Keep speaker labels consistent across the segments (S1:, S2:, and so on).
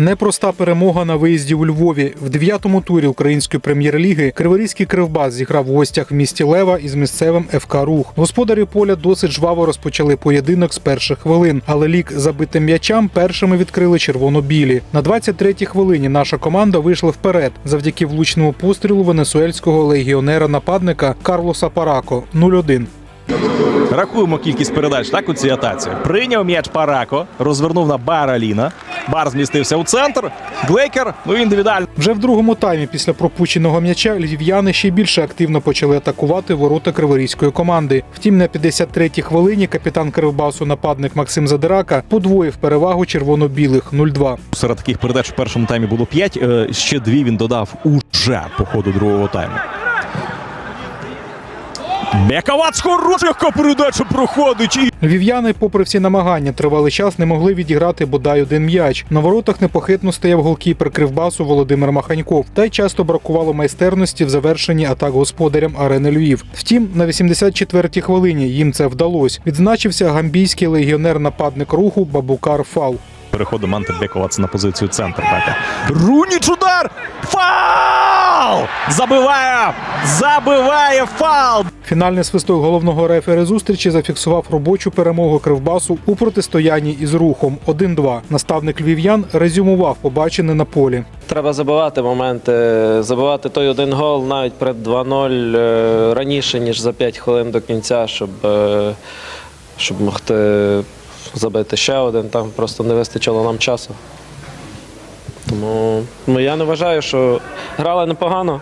S1: Непроста перемога на виїзді у Львові. В дев'ятому турі української прем'єр-ліги Криворізький кривбас зіграв в гостях в місті Лева із місцевим ФК Рух. Господарі поля досить жваво розпочали поєдинок з перших хвилин, але лік забитим м'ячам першими відкрили червоно-білі. На 23-й хвилині наша команда вийшла вперед завдяки влучному пострілу венесуельського легіонера-нападника Карлоса Парако 0-1.
S2: Рахуємо кількість передач так у цій атаці. Прийняв м'яч Парако, розвернув на Бараліна. Бар змістився у центр. Глейкер, ну індивідуально.
S1: Вже в другому таймі після пропущеного м'яча львів'яни ще більше активно почали атакувати ворота криворізької команди. Втім, на 53-й хвилині капітан Кривбасу нападник Максим Задирака подвоїв перевагу червоно-білих 0-2.
S2: Серед таких передач в першому таймі було п'ять. е, Ще дві він додав уже по ходу другого тайму. З хороших передача проходить. І
S1: Львів'яни, попри всі намагання, тривалий час не могли відіграти бодай один м'яч. На воротах непохитно стояв голкіпер Кривбасу Володимир Маханьков, та й часто бракувало майстерності в завершенні атак господарям арени Львів. Втім, на 84-й хвилині їм це вдалося. Відзначився гамбійський легіонер-нападник руху Бабукар Фал.
S2: переходить Манте Бековац на позицію центр. Руніч удар! Забиває! Забиває фал!
S1: Фінальний свисток головного рефери зустрічі зафіксував робочу перемогу Кривбасу у протистоянні із рухом 1-2. Наставник львів'ян резюмував побачене на полі.
S3: Треба забивати моменти, забивати той один гол навіть перед 2-0 е, раніше, ніж за 5 хвилин до кінця, щоб, е, щоб могти забити ще один. Там просто не вистачило нам часу. Тому ну, я не вважаю, що грали непогано.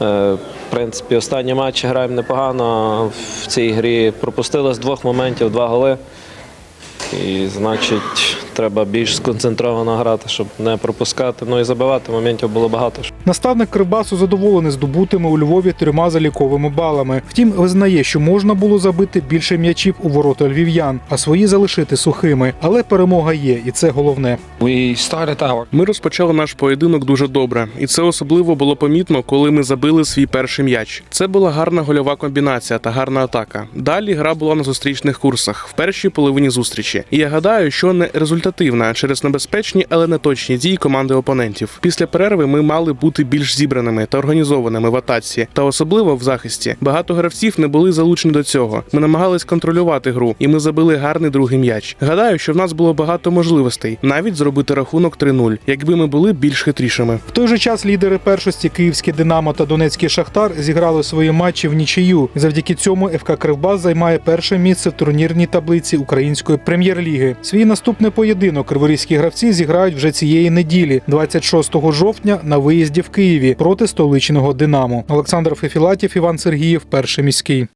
S3: Е, В принципі, останні матчі граємо непогано. В цій грі пропустили з двох моментів два голи. І значить, треба більш сконцентровано грати, щоб не пропускати. Ну і забивати моментів було багато.
S1: Наставник Кривбасу задоволений здобутими у Львові трьома заліковими балами. Втім, визнає, що можна було забити більше м'ячів у ворота львів'ян, а свої залишити сухими. Але перемога є, і це головне.
S4: We
S5: Ми розпочали наш поєдинок дуже добре, і це особливо було помітно, коли ми забили свій перший м'яч. Це була гарна гольова комбінація та гарна атака. Далі гра була на зустрічних курсах в першій половині зустрічі. І я гадаю, що не результативна через небезпечні, але не точні дії команди опонентів. Після перерви ми мали бути більш зібраними та організованими в атаці, та особливо в захисті. Багато гравців не були залучені до цього. Ми намагались контролювати гру, і ми забили гарний другий м'яч. Гадаю, що в нас було багато можливостей навіть зробити рахунок 3-0, якби ми були більш хитрішими.
S1: В той же час лідери першості Київське Динамо та Донецький Шахтар зіграли свої матчі в нічию. Завдяки цьому ФК Кривбас займає перше місце в турнірній таблиці української прем'єр-ліги. Свій наступний поєдинок криворізькі гравці зіграють вже цієї неділі, 26 жовтня, на виїзді в Києві проти столичного Динамо. Олександр Фефілатів, Іван Сергіїв, перший міський.